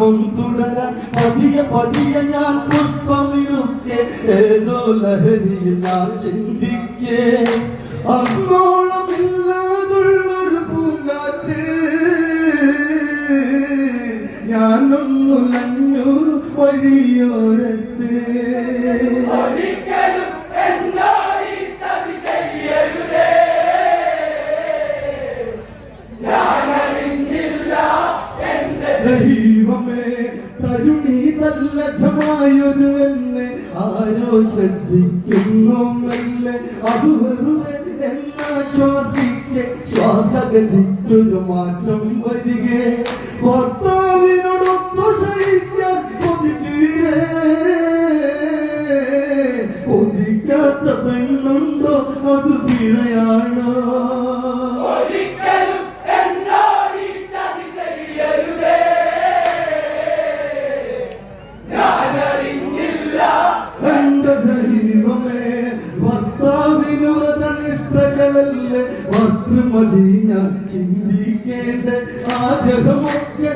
കർമ്മം തുടരാൻ പതിയെ പതിയെ ഞാൻ പുഷ്പമിരുക്കെ ഏതോ ലഹരിയിൽ ഞാൻ ചിന്തിക്കേ. അങ്ങോളമില്ലാതുള്ളൊരു പൂങ്കാറ്റ്. ഞാനൊന്നുലഞ്ഞു വഴിയോരത്ത്. ദൈവമേ തരുണീ തല്ലജമായൊരു എന്നെ ആരോ ശ്രദ്ധിക്കുന്നുമല്ലേ അത് വെറുതെ എന്നാശ്വാസിക്കെ ശ്വാസഗതിക്കൊരു മാറ്റം വരികെ. ഭർത്താവിനോടൊത്തു ശയിക്കാൻ കൊതി തീരെ കൊതിക്കാത്ത പെണ്ണുണ്ടോ? അത് പിഴയാണോ? ദൈവമേ ഭർത്താവിന് വ്രതനിഷ്ഠകളല്ലേ ഭർത്തൃമതി ഞാൻ ചിന്തിക്കേണ്ട. ആഗ്രഹമൊക്കെ